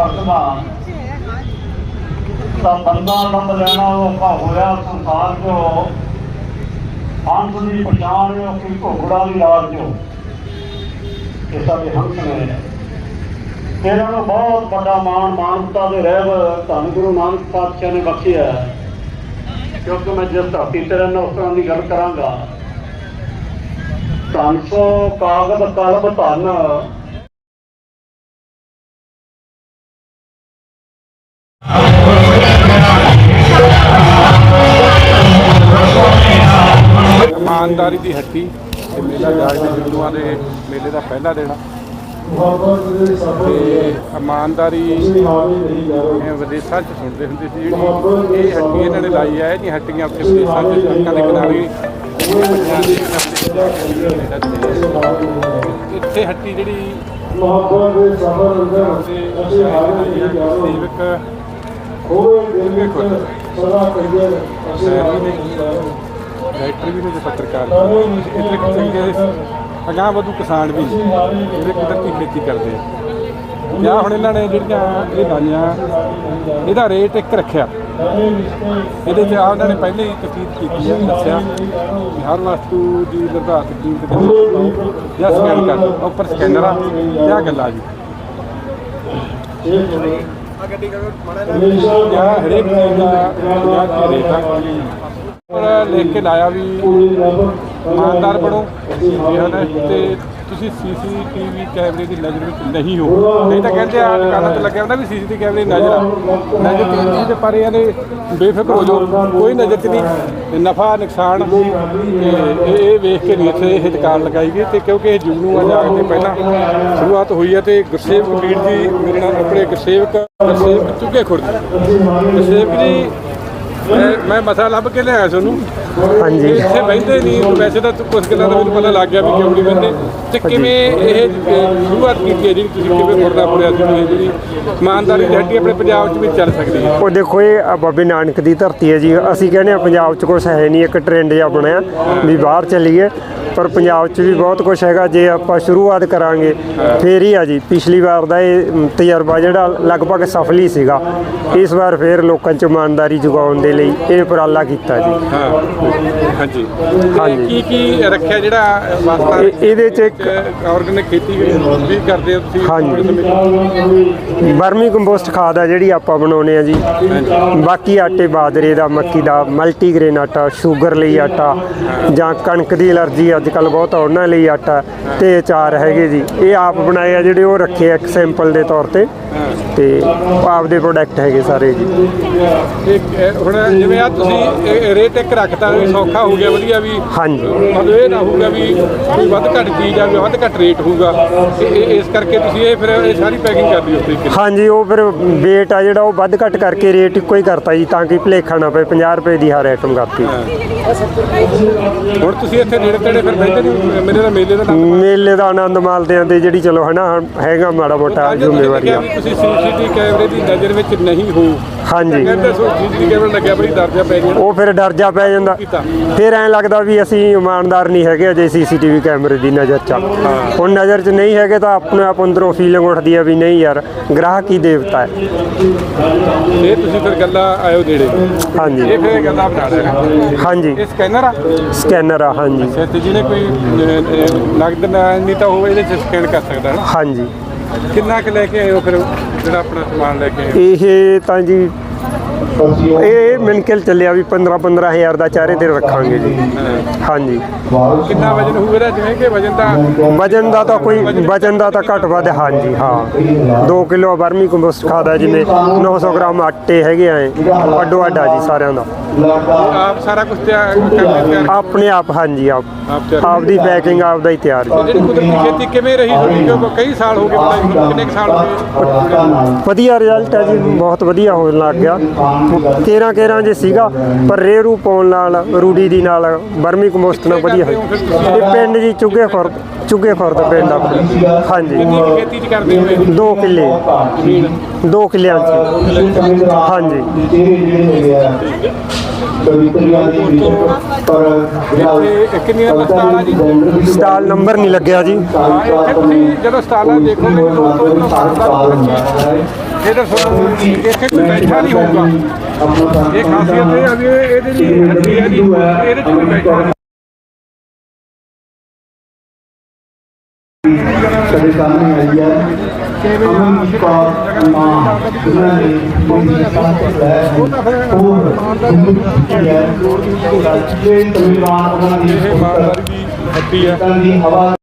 ਸਕਦਾ ਤਾਂ ਬੰਦਾ ਨੰਦ ਲੈਣਾ ਔਖਾ ਹੋਇਆ ਸੰਸਾਰ ਚੋਂ। ਹੰਸ ਦੀ ਪਛਾਣ ਉਹ ਕਿ ਘੋੜਾ ਦੀ ਲਾਲ ਚੋਂ। ਇਹ ਸਾਡੇ ਹੰਸ ਨੇ। ਇਹਨਾਂ ਨੂੰ ਬਹੁਤ ਵੱਡਾ ਮਾਣ ਮਾਨਵਤਾ ਦੇ ਰਹਿਬ ਧੰਨ ਗੁਰੂ ਨਾਨਕ ਪਾਤਸ਼ਾਹ ਨੇ ਬਖਸ਼ਿਆ ਕਿਉਂਕਿ ਮੈਂ ਜਿਸ ਧਰਤੀ ਤੇ ਰਹਿਣਾ ਉਸ ਤਰ੍ਹਾਂ ਦੀ ਗੱਲ ਕਰਾਂਗਾ। ਧੰਨ ਸੋ ਕਾਗਜ਼ ਕਲਮ, ਧੰਨ। ਇਮਾਨਦਾਰੀ ਦੀ ਹੱਟੀ ਤੇ ਮੇਲਾ ਜਾਗ ਦੇ ਹਿੰਦੂਆਂ ਦੇ ਮੇਲੇ ਦਾ ਪਹਿਲਾ ਦਿਨ ਆ। ਤੇ ਇਮਾਨਦਾਰੀ ਇਹ ਵਿਦੇਸ਼ਾਂ 'ਚ ਸੁਣਦੇ ਹੁੰਦੇ ਸੀ ਜਿਹੜੀ ਇਹ ਹੱਟੀ ਇਹਨਾਂ ਨੇ ਲਾਈ ਹੈ ਇਹ ਹੱਟੀਆਂ ਉੱਥੇ ਵਿਦੇਸ਼ਾਂ 'ਚ ਸੜਕਾਂ ਦੇ ਕਿਨਾਰੇ। ਦੇ ਇੱਥੇ ਹੱਟੀ ਜਿਹੜੀ ਮੁਹੱਬਤ ਦੇ ਸਫਰ ਅੰਦਰ ਤੇ ਅਸੀਂ ਹਾਰੇ ਨਹੀਂ ਜਾਣੋ ਸੇਵਕ ਹੋਵੇ ਦਿਲ ਵਿੱਚ ਸਦਾ ਕੰਜਰ ਅਸੀਂ ਹਾਰੇ ਨਹੀਂ ਜਾਣੋ ਡਾਇਰੈਕਟਰ ਵੀ ਨੇ ਤੇ ਪੱਤਰਕਾਰ ਵੀ ਵਧੂ ਕਿਸਾਨ ਵੀ ਜਿਹੜੇ ਕੁਦਰਤੀ ਖੇਤੀ ਕਰਦੇ ਆ। ਜਾਂ ਹੁਣ ਇਹਨਾਂ ਨੇ ਜਿਹੜੀਆਂ ਇਹ ਲਾਈਆਂ, ਇਹਦਾ ਰੇਟ ਇੱਕ ਰੱਖਿਆ। ਇਹਦੇ 'ਚ ਆ ਉਹਨਾਂ ਨੇ ਪਹਿਲੇ ਹੀ ਤਕੀਦ ਕੀਤੀ ਹੈ ਦੱਸਿਆ ਕਿ ਹਰ ਵਸਤੂ ਦੀ ਨਿਰਧਾਰਤ ਕੀਮਤ ਦੇ ਜਾਂ ਸਕੈਨ ਕਰ ਉੱਪਰ ਸਕੈਨਰ ਆ ਤੇ ਆਹ ਗੱਲ ਆ ਜੀ। ਜਾਂ ਹਰੇਕ ਚੀਜ਼ ਦਾ ਰੇਟ ਆ। ਪਰ ਲਿਖ ਕੇ ਲਾਇਆ ਵੀ ਇਮਾਨਦਾਰ ਬਣੋ। ਤੇ ਤੁਸੀਂ ਸੀਸੀਟੀਵੀ ਕੈਮਰੇ ਦੀ ਨਜ਼ਰ ਵਿੱਚ ਨਹੀਂ ਹੋ। ਨਹੀਂ ਤਾਂ ਕਹਿੰਦੇ ਆ ਦੁਕਾਨਾਂ ਤੇ ਲੱਗਿਆ ਹੁੰਦਾ ਵੀ ਸੀਸੀਟੀਵੀ ਕੈਮਰੇ ਦੀ ਨਜ਼ਰ ਆ। ਨਜ਼ਰ ਤੇ ਨਹੀਂ ਤੇ ਪਰ ਇਹਨਾਂ ਬੇਫਿਕਰ ਹੋ ਜਾਓ। ਕੋਈ ਨਜ਼ਰ ਚ ਨਹੀਂ। ਨਫਾ, ਨੁਕਸਾਨ ਤੇ ਇਹ ਇਹ ਵੇਖ ਕੇ ਨਹੀਂ ਇੱਥੇ ਇਹ ਦੁਕਾਨ ਲਗਾਈ ਗਈ। ਤੇ ਕਿਉਂਕਿ ਇਹ ਜੁਗਨੂ ਆ ਜਾਗ ਤੇ ਪਹਿਲਾਂ ਸ਼ੁਰੂਆਤ ਹੋਈ ਹੈ ਤੇ ਗੁਰਸੇਵਕ ਵੀਰ ਜੀ ਮੇਰੇ ਨਾਲ ਆਪਣੇ ਗੁਰਸੇਵਕ ਗੁਰਸੇਵਕ ਚੁੱਕੇ ਖੁਰਦ। ਗੁਰਸੇਵਕ ਜੀ ਮੈਂ- ਮੈਂ ਮਸਾ ਲੱਭ ਕੇ ਲਿਆਇਆ ਤੁਹਾਨੂੰ ਹਾਂਜੀ। ਇੱਥੇ ਬੈਠੇ ਨਹੀਂ ਵੈਸੇ ਤਾਂ ਕੁਝ ਗੱਲਾਂ ਦਾ ਮੈਨੂੰ ਪਤਾ ਲੱਗ ਗਿਆ ਵੀ ਕਿਉਂ ਨਹੀਂ ਬੈਠੇ ਤੇ ਕਿਵੇਂ ਇਹ ਸ਼ੁਰੂਆਤ ਕੀਤੀ ਹੈ ਜਿਹੜੀ ਤੁਸੀਂ ਕਿਵੇਂ ਮੁਰਦਾ ਪੁਰਿਆ ਸੀ ਜਿਹੜੀ ਇਮਾਨਦਾਰੀ ਹੱਡੀ ਆਪਣੇ ਪੰਜਾਬ 'ਚ ਵੀ ਚੱਲ ਸਕਦੀ ਹੈ? ਉਹ ਦੇਖੋ ਇਹ ਬਾਬੇ ਨਾਨਕ ਦੀ ਧਰਤੀ ਹੈ ਜੀ। ਅਸੀਂ ਕਹਿੰਦੇ ਆ ਪੰਜਾਬ 'ਚ ਕੁਝ ਹੈ ਨਹੀਂ ਇੱਕ ਟ੍ਰੈਂਡ ਜਿਹਾ ਬਣਿਆ ਵੀ ਬਾਹਰ ਚੱਲੀਏ। ਪਰ ਪੰਜਾਬ 'ਚ ਵੀ ਬਹੁਤ ਕੁਝ ਹੈਗਾ ਜੇ ਆਪਾਂ ਸ਼ੁਰੂਆਤ ਕਰਾਂਗੇ ਫੇਰ ਹੀ ਆ ਜੀ। ਪਿਛਲੀ ਵਾਰ ਦਾ ਇਹ ਤਜਰਬਾ ਜਿਹੜਾ ਲਗਭਗ ਸਫਲ ਹੀ ਸੀਗਾ। ਇਸ ਵਾਰ ਫੇਰ ਲੋਕਾਂ 'ਚ ਇਮਾਨਦਾਰੀ ਜਗਾਉਣ ਦੇ ਲਈ ਇਹ ਉਪਰਾਲਾ ਕੀਤਾ ਜੀ। ਹਾਂ। ਹਾਂਜੀ। ਹਾਂਜੀ। ਕੀ ਕੀ ਰੱਖਿਆ ਜਿਹੜਾ ਵਾਸਤਾ ਇਹ- ਇਹਦੇ 'ਚ ਇੱਕ ਆਰਗੈਨਿਕ ਖੇਤੀ ਵੀ ਕਰਦੇ ਹੋ ਤੁਸੀਂ? ਹਾਂਜੀ। ਬਰਮੀ ਕੰਪੋਸਟ ਖਾਦ ਆ ਜਿਹੜੀ ਆਪਾਂ ਬਣਾਉਨੇ ਆ ਜੀ। ਬਾਕੀ ਆਟੇ ਬਾਜਰੇ ਦਾ ਮੱਕੀ ਦਾ ਮਲਟੀਗ੍ਰੇਨ ਆਟਾ ਸ਼ੂਗਰ ਲਈ ਆਟਾ ਜਾਂ ਕਣਕ ਦੀ ਐਲਰਜੀ ਅੱਜ ਕੱਲ ਬਹੁਤ ਉਹਨਾਂ ਲਈ ਆਟਾ ਤੇ ਅਚਾਰ ਹੈਗੇ ਜੀ। ਇਹ ਆਪ ਬਣਾਏ ਆ ਜਿਹੜੇ ਉਹ ਰੱਖੇ ਇੱਕ ਸੈਂਪਲ ਦੇ ਤੌਰ ਤੇ। ਤੇ ਆਪਦੇ ਪ੍ਰੋਡਕਟ ਹੈਗੇ ਸਾਰੇ ਜੀ। ਇਹ ਹੁਣ ਜਿਵੇਂ ਆ ਤੁਸੀਂ ਰੇਟ ਇੱਕ ਰੱਖਤਾ ਵੀ ਸੌਖਾ ਹੋ ਗਿਆ ਵਧੀਆ ਵੀ। ਹਾਂਜੀ। ਮਤਲਬ ਇਹ ਨਾ ਹੋਊਗਾ ਵੀ ਕੋਈ ਵੱਧ ਘੱਟ ਚੀਜ਼ ਆ ਵੀ ਵੱਧ ਘੱਟ ਰੇਟ ਹੋਊਗਾ। ਤੇ ਇਹ ਇਸ ਕਰਕੇ ਤੁਸੀਂ ਇਹ ਫਿਰ ਇਹ ਸਾਰੀ ਪੈਕਿੰਗ ਕਰ ਦਿਓ ਉਸ ਤਰੀਕੇ ਨਾਲ। ਹਾਂਜੀ ਉਹ ਫਿਰ weight ਆ ਜਿਹੜਾ ਉਹ ਵੱਧ ਘੱਟ ਕਰਕੇ ਰੇਟ ਇੱਕੋ ਹੀ ਕਰਤਾ ਜੀ ਤਾਂ ਕਿ ਭੁਲੇਖਾ ਨਾ ਪਏ 50 ਰੁਪਏ ਦੀ ਹਰ ਆਈਟਮ ਕਰਤੀ। ਹੁਣ ਤੁਸੀਂ ਇੱਥੇ ਨੇੜੇ ਤੇੜੇ ਫਿਰ ਬੈਠੇ ਨਹੀਂ ਮੇਰੇ ਦਾ ਮੇਲੇ ਦਾ ਨਾਮ ਮੇਲੇ ਦਾ ਆਨੰਦ ਮਾਲਦੇ ਆਂ ਤੇ ਜਿਹੜੀ ਚਲੋ ਹਨਾ ਹੈਗਾ ਮਾੜਾ ਮੋਟਾ ਜ਼ਿੰਮੇਵਾਰੀ ਆ। ਤੁਸੀਂ ਸੀਸੀਟੀਵੀ ਕੈਮਰੇ ਦੀ ਨਜ਼ਰ ਵਿੱਚ ਨਹੀਂ ਹੋ। ਹਾਂਜੀ। ਕਹਿੰਦੇ ਸੋ ਸੀਸੀਟੀਵੀ ਕੈਮਰਾ ਲੱਗਿਆ ਬੜੀ ਦਰਜਾ ਪੈ ਗਿਆ ਉਹ ਫਿਰ ਡਰ ਜਾ ਪੈ ਜਾਂਦਾ। ਫਿਰ ਐਂ ਲੱਗਦਾ ਵੀ ਅਸੀਂ ਇਮਾਨਦਾਰ ਨਹੀਂ ਹੈਗੇ ਅਜੇ ਸੀਸੀਟੀਵੀ ਕੈਮਰੇ ਦੀ ਨਜ਼ਰ 'ਚ। ਹੁਣ ਨਜ਼ਰ 'ਚ ਨਹੀਂ ਹੈਗੇ ਤਾਂ ਆਪਣੇ ਆਪ ਅੰਦਰੋਂ ਫੀਲਿੰਗ ਉੱਠਦੀ ਆ ਵੀ ਨਹੀਂ ਯਾਰ ਗ੍ਰਾਹਕ ਹੀ ਦੇਵਤਾ ਹੈ। ਇਹ ਤੁਸੀਂ ਫਿਰ ਗੱਲਾਂ ਆਇਓ ਨੇੜੇ। ਹਾਂਜੀ। ਇਹ ਫਿਰ ਗੱਲਾਂ ਬਣਾ ਲੈਣਾ ਹਾਂਜੀ। ਇਹ ਸਕੈਨਰ ਆ? ਸਕੈਨਰ ਆ ਹਾਂਜੀ। ਤੇ ਕੋਈ ਨਗਦ ਨਹੀਂ ਤਾਂ ਹੋਵੇ ਇਹਦੇ ਚ ਸਕੈਨ ਕਰ ਸਕਦਾ ਨਾ ਹਾਂਜੀ ਕਿੰਨਾ ਕੁ ਲੈ ਕੇ ਆਏ ਹੋ ਫਿਰ ਜਿਹੜਾ ਆਪਣਾ ਸਮਾਨ ਲੈ ਕੇ ਆਏ ਹੋ? ਇਹ ਤਾਂ ਜੀ ਇਹ ਮਿੰਕਲ ਚੱਲਿਆ ਵੀ 15 15000 ਦਾ ਚਾਰੇ ਤੇ ਰੱਖਾਂਗੇ ਜੀ। ਹਾਂਜੀ। ਕਿੰਨਾ ਵਜਨ ਹੋਊਗਾ ਜਿਵੇਂ ਕਿ ਵਜਨ ਤਾਂ ਵਜਨ ਦਾ ਤਾਂ ਕੋਈ ਵਜਨ ਦਾ ਤਾਂ ਘੱਟ ਵੱਧ ਹਾਂਜੀ ਹਾਂ। 2 ਕਿਲੋ ਵਰਮੀ ਕੰਪੋਸਟ ਖਾਦਾ ਜਿਵੇਂ 900 ਗ੍ਰਾਮ ਆਟੇ ਹੈਗੇ ਆ ਅੱਡੋ ਅੱਡਾ ਜੀ ਸਾਰਿਆਂ ਦਾ। ਆਪ ਸਾਰਾ ਕੁਝ ਆਪਣੇ ਆਪ ਹਾਂਜੀ ਆਪ। ਆਪ ਤਿਆਰ ਆਪ ਦੀ ਪੈਕਿੰਗ ਆਪ ਦਾ ਹੀ ਤਿਆਰ ਜੀ। ਕੁਦਰਤੀ ਖੇਤੀ ਕਿਵੇਂ ਰਹੀ ਤੁਹਾਡੀ? ਕਿਉਂਕਿ ਕਈ ਸਾਲ ਹੋ ਗਏ ਕਿੰਨੇ ਸਾਲ ਹੋ ਗਏ? ਵਧੀਆ ਰਿਜ਼ਲਟ ਹੈ ਜੀ ਬਹੁਤ ਵਧੀਆ ਹੋਣ ਲੱਗ ਗਿਆ। 13 13 ਜੇ ਸੀਗਾ ਪਰ ਰੇਰੂ ਪਾਉਣ ਨਾਲ ਰੂੜੀ ਦੀ ਨਾਲ ਵਰਮੀ ਕੰਪੋਸਟ ਨਾਲ ਵਧੀਆ ਹੋਈ। ਇਹ ਪਿੰਡ ਜੀ ਚੁੱਗੇ ਖੁਰਦ ਚੁੱਗੇ ਖੁਰਦ ਪਿੰਡ ਆਪਣਾ। ਹਾਂਜੀ। ਖੇਤੀ ਚ ਕਰਦੇ ਹੋਏ 2 ਕਿੱਲੇ। 2 ਕਿੱਲਿਆਂ ਚ। ਹਾਂਜੀ। ਦੀ ਸਟਾਲਾਂ ਨੰਬਰ ਨਹੀਂ ਲੱਗਿਆ ਜੀ। ਜਦੋਂ ਸਟਾਲਾਂ ਦੇਖੋਗੇ ਲੋਕ ਉਧਰੋਂ ਸਾਡਾ ਇਹਦਾ ਤੁਹਾਨੂੰ ਇੱਥੇ ਕੋਈ ਬੈਠਾ ਨਹੀਂ ਹੋਊਗਾ। ਇਹ ਖਾਸੀਅਤ ਇਹ ਆ ਵੀ ਇਹ- ਇਹਦੇ ਲਈ ਹੱਡੀ ਹੈ ਜੀ। ਇਹਦੇ 'ਚ ਕੋਈ ਬੈਠਾ ਨਹੀਂ। ਸਾਡੇ ਸਾਹਮਣੇ ਆਈ ਹੈ ਅਮਨ ਕੌਰ ਮਾਂ ਜਿਨ੍ਹਾਂ ਨੇ ਕੋਈ ਸਾਥ ਲੈ ਉਹ ਹਿੰਦੁਸਤਾਨ ਹੈ। ਰਾਜੇ ਤਮਿਲਨਾਡੂ ਉਹਨਾਂ ਦੀ ਇਹ ਹੱਡੀ ਹਵਾ